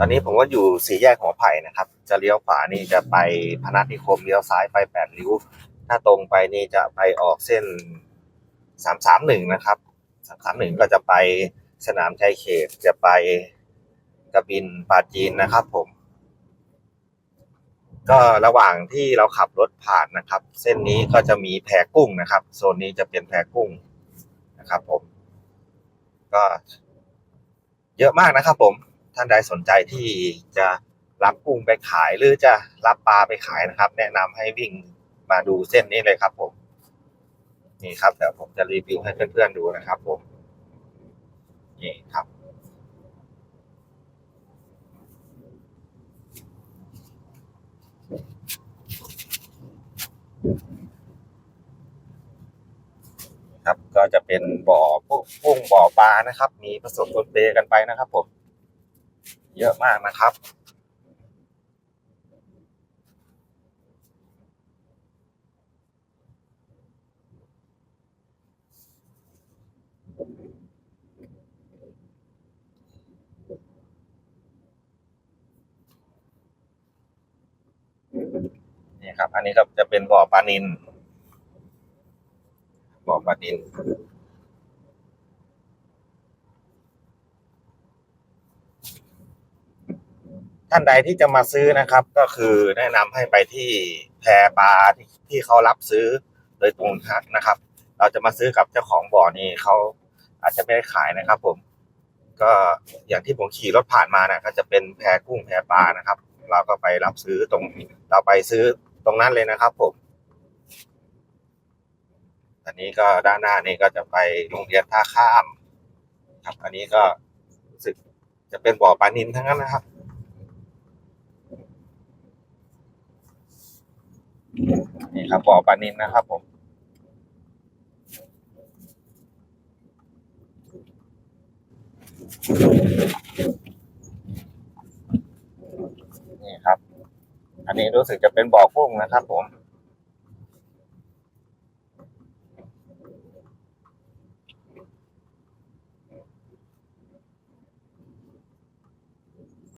ตอนนี้ผมก็อยู่สี่แยกหัวไผ่นะครับ จะเลี้ยวขวานี่จะไปพนัสนิคมเลี้ยวซ้ายไปแปดริ้ว ถ้าตรงไปนี่จะไปออกเส้นสามสามหนึ่งนะครับสามสามหนึ่งก็จะไปสนามชัยเขตจะไปกระบินปาจีนนะครับ ผม ก็ระหว่างที่เราขับรถผ่านนะครับ เส้นนี้ก็จะมีแพกุ้งนะครับ โซนนี้จะเป็นแพกุ้งนะครับ ผม ก็ เยอะมากนะครับ ผม ท่านใดสนใจที่จะรับกุ้งไปขายหรือจะรับปลาไปขายนะครับ แนะนำให้วิ่งมาดูเส้นนี้เลยครับ ผม นี่ครับเดี๋ยวผมจะรีวิวให้เพื่อนๆดูนะครับ ผมนี่ครับ ครับก็จะเป็นบ่อพวกกุ้งบ่อปลานะครับ มีผสมปนเปกันไปนะครับ ผม เยอะมากนะครับ นี่ครับ อันนี้ก็จะเป็นบ่อปลานินบ่อปลานิน ท่านใดที่จะมาซื้อนะครับ ก็คือแนะนำให้ไปที่แพปลาที่ที่เขารับซื้อโดยตรงนะครับ เราจะมาซื้อกับเจ้าของบ่อนี่เขาอาจจะไม่ได้ขายนะครับ ผม ก็อย่างที่ผมขี่รถผ่านมานะก็จะเป็นแพกุ้งแพปลานะครับ เราก็ไปรับซื้อตรง เราไปซื้อตรงนั้นเลยนะครับ ผมอันนี้ก็ด้านหน้านี่ก็จะไปโรงเรียนท่าข้าม ครับ อันนี้ก็รู้สึกจะเป็นบ่อปลานินทั้งนั้นนะครับ นี่ ครับบ่อปลานินนะครับผมนี่ครับ อันนี้รู้สึกจะเป็นบ่อกุ้งนะครับผม